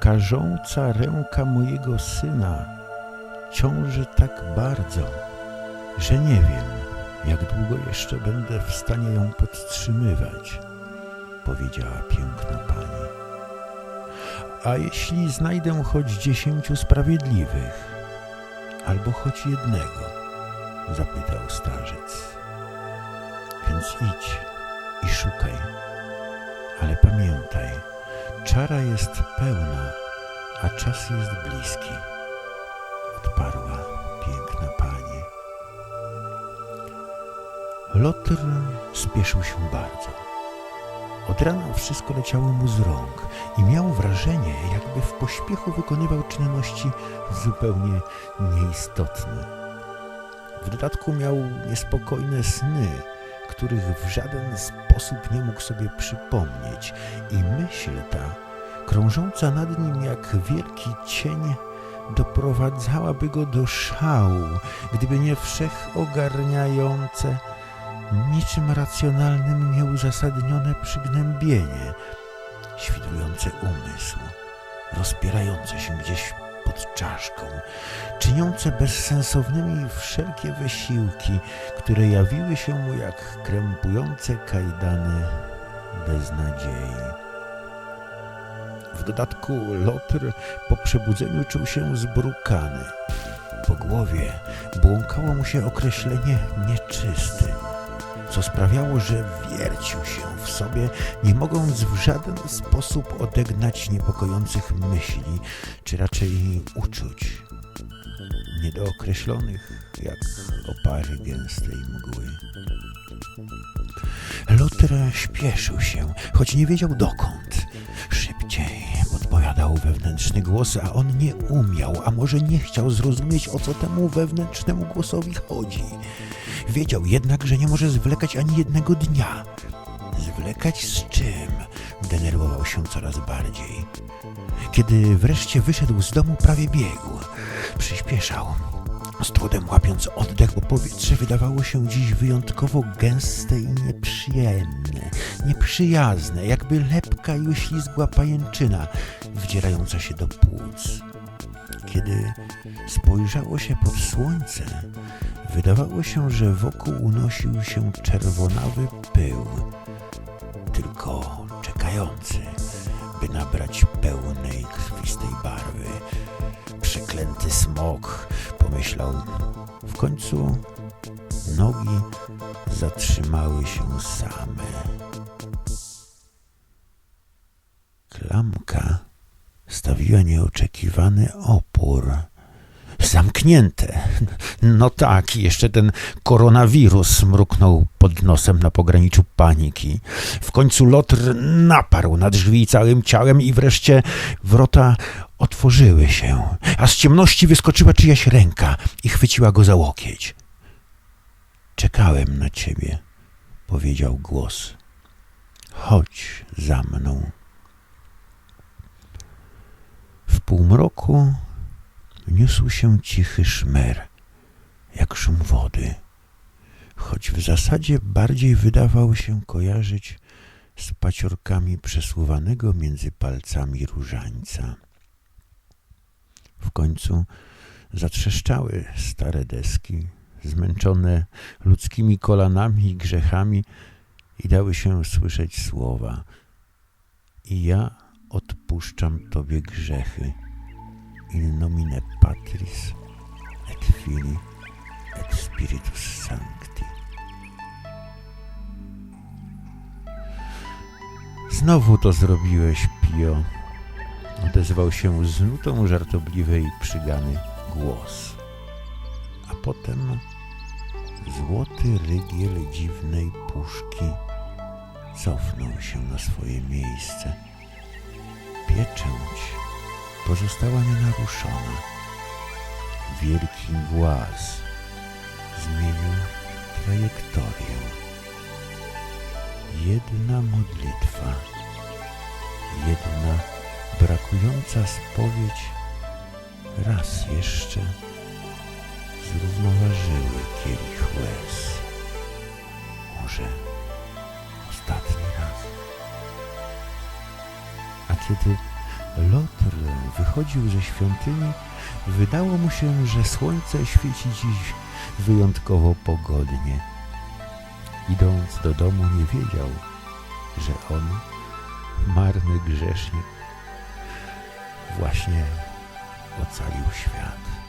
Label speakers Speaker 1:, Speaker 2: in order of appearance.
Speaker 1: karząca ręka mojego syna ciąży tak bardzo, że nie wiem, jak długo jeszcze będę w stanie ją podtrzymywać, powiedziała piękna pani. A jeśli znajdę choć dziesięciu sprawiedliwych, albo choć jednego? zapytał starzec. Więc idź czara jest pełna, a czas jest bliski, odparła piękna pani. Lotr spieszył się bardzo. Od rana wszystko leciało mu z rąk i miał wrażenie, jakby w pośpiechu wykonywał czynności zupełnie nieistotne. W dodatku miał niespokojne sny, których w żaden sposób nie mógł sobie przypomnieć. I myśl ta, krążąca nad nim jak wielki cień, doprowadzałaby go do szału, gdyby nie wszechogarniające, niczym racjonalnym nieuzasadnione przygnębienie, świdrujące umysł, rozpierające się gdzieś pod czaszką, czyniące bezsensownymi wszelkie wysiłki, które jawiły się mu jak krępujące kajdany beznadziei. W dodatku Lotr po przebudzeniu czuł się zbrukany. Po głowie błąkało mu się określenie nieczysty, co sprawiało, że wiercił się w sobie, nie mogąc w żaden sposób odegnać niepokojących myśli, czy raczej uczuć, niedookreślonych jak opary gęstej mgły. Lotr śpieszył się, choć nie wiedział dokąd. Szybciej podpowiadał wewnętrzny głos, a on nie umiał, a może nie chciał zrozumieć, o co temu wewnętrznemu głosowi chodzi. Wiedział jednak, że nie może zwlekać ani jednego dnia. Zwlekać z czym? Denerwował się coraz bardziej. Kiedy wreszcie wyszedł z domu, prawie biegł. Przyspieszał, z trudem łapiąc oddech, bo powietrze wydawało się dziś wyjątkowo gęste i nieprzyjemne, nieprzyjazne, jakby lepka i oślizgła pajęczyna wdzierająca się do płuc. Kiedy spojrzało się pod słońce, wydawało się, że wokół unosił się czerwonawy pył, tylko czekający, by nabrać pełnej krwistej barwy. Przeklęty smok, pomyślał. W końcu nogi zatrzymały się same. Klamka stawiła nieoczekiwany opór. Zamknięte. No tak, jeszcze ten koronawirus mruknął pod nosem na pograniczu paniki. W końcu Lotr naparł na drzwi całym ciałem i wreszcie wrota otworzyły się, a z ciemności wyskoczyła czyjaś ręka i chwyciła go za łokieć. Czekałem na ciebie, powiedział głos. Chodź za mną. W półmroku niósł się cichy szmer, jak szum wody, choć w zasadzie bardziej wydawał się kojarzyć z paciorkami przesuwanego między palcami różańca. W końcu zatrzeszczały stare deski, zmęczone ludzkimi kolanami i grzechami, i dały się słyszeć słowa: I ja odpuszczam Tobie grzechy in nomine Patris et Filii et Spiritus Sancti. Znowu to zrobiłeś, Pio. Odezwał się z nutą żartobliwej przygany głos. A potem złoty rygiel dziwnej puszki cofnął się na swoje miejsce. Pieczęć pozostała nienaruszona. Wielki głaz zmienił trajektorię. Jedna modlitwa, jedna brakująca spowiedź raz jeszcze zrównoważyły kielich łez. Może ostatni raz. A kiedy Lotr wychodził ze świątyni, wydało mu się, że słońce świeci dziś wyjątkowo pogodnie. Idąc do domu nie wiedział, że on, marny grzesznik, właśnie ocalił świat.